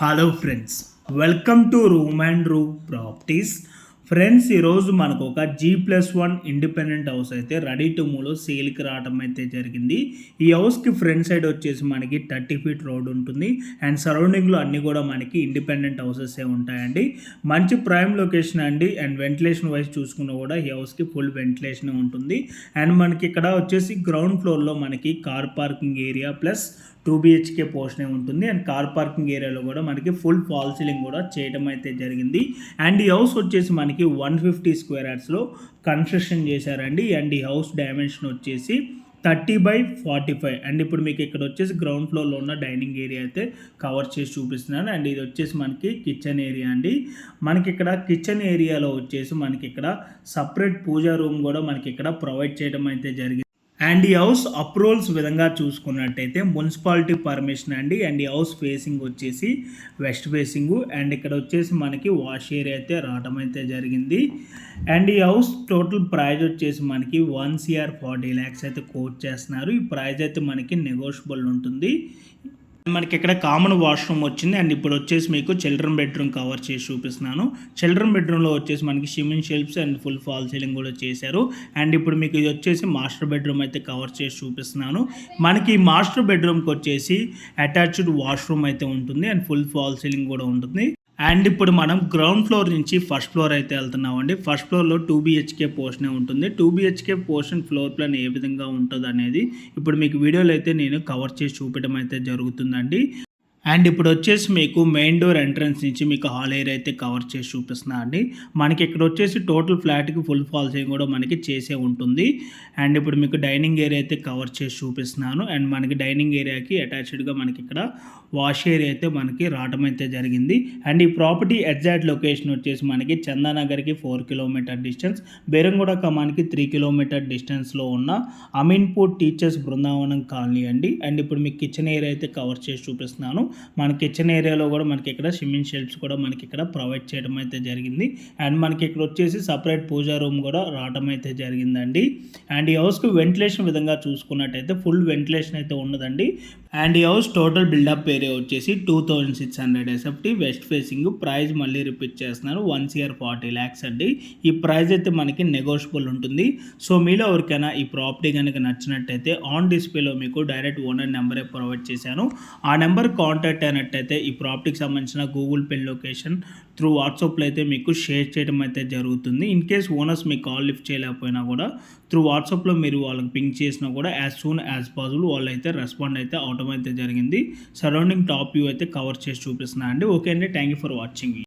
Hello friends, welcome to Room and Room Properties. Friends ఈరోజు మనకు ఒక G plus one independent house అయితే ready to మూలో సేల్కి రావడం అయితే జరిగింది. ఈ హౌస్కి ఫ్రంట్ సైడ్ వచ్చేసి మనకి థర్టీ ఫీట్ రోడ్ ఉంటుంది. అండ్ సరౌండింగ్లో అన్నీ కూడా మనకి ఇండిపెండెంట్ హౌసెస్ ఉంటాయండి. మంచి ప్రైమ్ లొకేషన్ అండి. అండ్ వెంటిలేషన్ వైజ్ చూసుకున్న కూడా ఈ హౌస్కి ఫుల్ వెంటిలేషన్ ఉంటుంది. అండ్ మనకి ఇక్కడ వచ్చేసి గ్రౌండ్ ఫ్లోర్లో మనకి car parking area plus two BHK పోర్షనే ఉంటుంది. అండ్ కార్ పార్కింగ్ ఏరియాలో కూడా మనకి ఫుల్ ఫాల్ సీలింగ్ కూడా చేయడం అయితే జరిగింది. అండ్ ఈ హౌస్ వచ్చేసి మనకి వన్ ఫిఫ్టీ స్క్వేర్ యార్డ్స్లో కన్స్ట్రక్షన్ చేశారండి. అండ్ ఈ హౌస్ డైమెన్షన్ వచ్చేసి thirty by forty five. And ఇప్పుడు మీకు ఇక్కడ వచ్చేసి గ్రౌండ్ ఫ్లోర్లో ఉన్న డైనింగ్ ఏరియా అయితే కవర్ చేసి చూపిస్తున్నాను. అండ్ ఇది వచ్చేసి మనకి కిచెన్ ఏరియా అండి. మనకి ఇక్కడ కిచెన్ ఏరియాలో వచ్చేసి మనకి ఇక్కడ సపరేట్ పూజా రూమ్ కూడా మనకి ఇక్కడ ప్రొవైడ్ చేయడం అయితే జరిగింది. అండ్ ఈ హౌస్ అప్రూవల్స్ విధంగా చూసుకున్నట్టయితే మున్సిపాలిటీ పర్మిషన్ అండి. అండ్ ఈ హౌస్ ఫేసింగ్ వచ్చేసి వెస్ట్ ఫేసింగ్ అండ్ ఇక్కడ వచ్చేసి మనకి వాష్ ఏరియా అయితే రావడం అయితే జరిగింది. అండ్ ఈ హౌస్ టోటల్ ప్రైజ్ వచ్చేసి మనకి వన్ సిఆర్ ఫార్టీ ల్యాక్స్ అయితే కోట్ చేస్తున్నారు. ఈ ప్రైజ్ అయితే మనకి నెగోషియబుల్ ఉంటుంది. మనకి ఇక్కడ కామన్ వాష్రూమ్ వచ్చింది. అండ్ ఇప్పుడు వచ్చేసి మీకు చిల్డ్రన్ బెడ్రూమ్ కవర్ చేసి చూపిస్తున్నాను. చిల్డ్రన్ బెడ్రూమ్లో వచ్చేసి మనకి షిమిన్ shelves and full fall ceiling కూడా చేశారు. అండ్ ఇప్పుడు మీకు ఇది వచ్చేసి మాస్టర్ బెడ్రూమ్ అయితే కవర్ చేసి చూపిస్తున్నాను. మనకి ఈ మాస్టర్ బెడ్రూమ్కి వచ్చేసి అటాచ్డ్ వాష్రూమ్ అయితే ఉంటుంది. అండ్ ఫుల్ ఫాల్ సీలింగ్ కూడా ఉంటుంది. అండ్ ఇప్పుడు మనం గ్రౌండ్ ఫ్లోర్ నుంచి ఫస్ట్ ఫ్లోర్ అయితే వెళ్తున్నామండి. ఫస్ట్ ఫ్లోర్లో టూ బిహెచ్కే పోర్షనే ఉంటుంది. Two BHK portion floor plan ఏ విధంగా ఉంటుంది అనేది ఇప్పుడు మీకు వీడియోలో అయితే నేను కవర్ చేసి చూపించడం అయితే జరుగుతుందండి. అండ్ ఇప్పుడు వచ్చేసి మీకు మెయిన్ డోర్ ఎంట్రన్స్ నుంచి మీకు హాల్ ఏరియా అయితే కవర్ చేసి చూపిస్తున్నా అండి. మనకి ఇక్కడ వచ్చేసి టోటల్ ఫ్లాట్కి ఫుల్ ఫాల్సింగ్ కూడా మనకి చేసే ఉంటుంది. అండ్ ఇప్పుడు మీకు డైనింగ్ ఏరియా అయితే కవర్ చేసి చూపిస్తున్నాను. అండ్ మనకి డైనింగ్ ఏరియాకి అటాచ్డ్గా మనకి ఇక్కడ వాష్ ఏరియా అయితే మనకి రావడం అయితే జరిగింది. అండ్ ఈ ప్రాపర్టీ ఎగ్జాక్ట్ లొకేషన్ వచ్చేసి మనకి చందానగర్కి ఫోర్ కిలోమీటర్ డిస్టెన్స్ బెరంగూడ కమాన్కి త్రీ కిలోమీటర్ డిస్టెన్స్లో ఉన్న అమీన్పూర్ టీచర్స్ బృందావనం కాలనీ అండి. అండ్ ఇప్పుడు మీకు కిచెన్ ఏరియా అయితే కవర్ చేసి చూపిస్తున్నాను. మన కిచెన్ ఏరియాలో కూడా మనకి ఇక్కడ స్విమ్మింగ్ షెల్ఫ్స్ కూడా మనకి ఇక్కడ ప్రొవైడ్ చేయడం అయితే జరిగింది. అండ్ మనకి ఇక్కడ వచ్చేసి సపరేట్ పూజా రూమ్ కూడా రావడం అయితే జరిగిందండి. అండ్ ఈ హౌస్కి వెంటిలేషన్ విధంగా చూసుకున్నట్టయితే ఫుల్ వెంటిలేషన్ అయితే ఉండదండి అండ్ ఈ హౌస్ టోటల్ బిల్డప్ ఏరియా వచ్చేసి two thousand six hundred SFT west facing price మళ్ళీ రిపీట్ చేస్తున్నారు. వన్ ఇయర్ ఫార్టీ ల్యాక్స్ అండి. ఈ ప్రైస్ అయితే మనకి నెగోషియబుల్ ఉంటుంది. సో మీలో ఎవరికైనా ఈ ప్రాపర్టీ కనుక నచ్చినట్టయితే ఆన్ డిస్ప్లేలో మీకు డైరెక్ట్ ఓనర్ నెంబరే ప్రొవైడ్ చేశాను. ఆ నెంబర్ కాంటాక్ట్ అయినట్టయితే ఈ ప్రాపర్టీకి సంబంధించిన గూగుల్ పే లొకేషన్ త్రూ వాట్సాప్లో అయితే మీకు షేర్ చేయడం అయితే జరుగుతుంది. ఇన్ కేస్ ఓనర్స్ మీకు కాల్ లిఫ్ట్ చేయలేకపోయినా కూడా త్రూ వాట్సాప్లో మీరు వాళ్ళకి పింక్ చేసినా కూడా యాజ్ సూన్ యాజ్ పాసిబుల్ వాళ్ళు అయితే రెస్పాండ్ అయితే అవుట్ అవడం అయితే జరిగింది. సరౌండింగ్ టాప్ వ్యూ అయితే కవర్ చేసి చూపిస్తున్నా అండి ఓకే అండి. Thank you for watching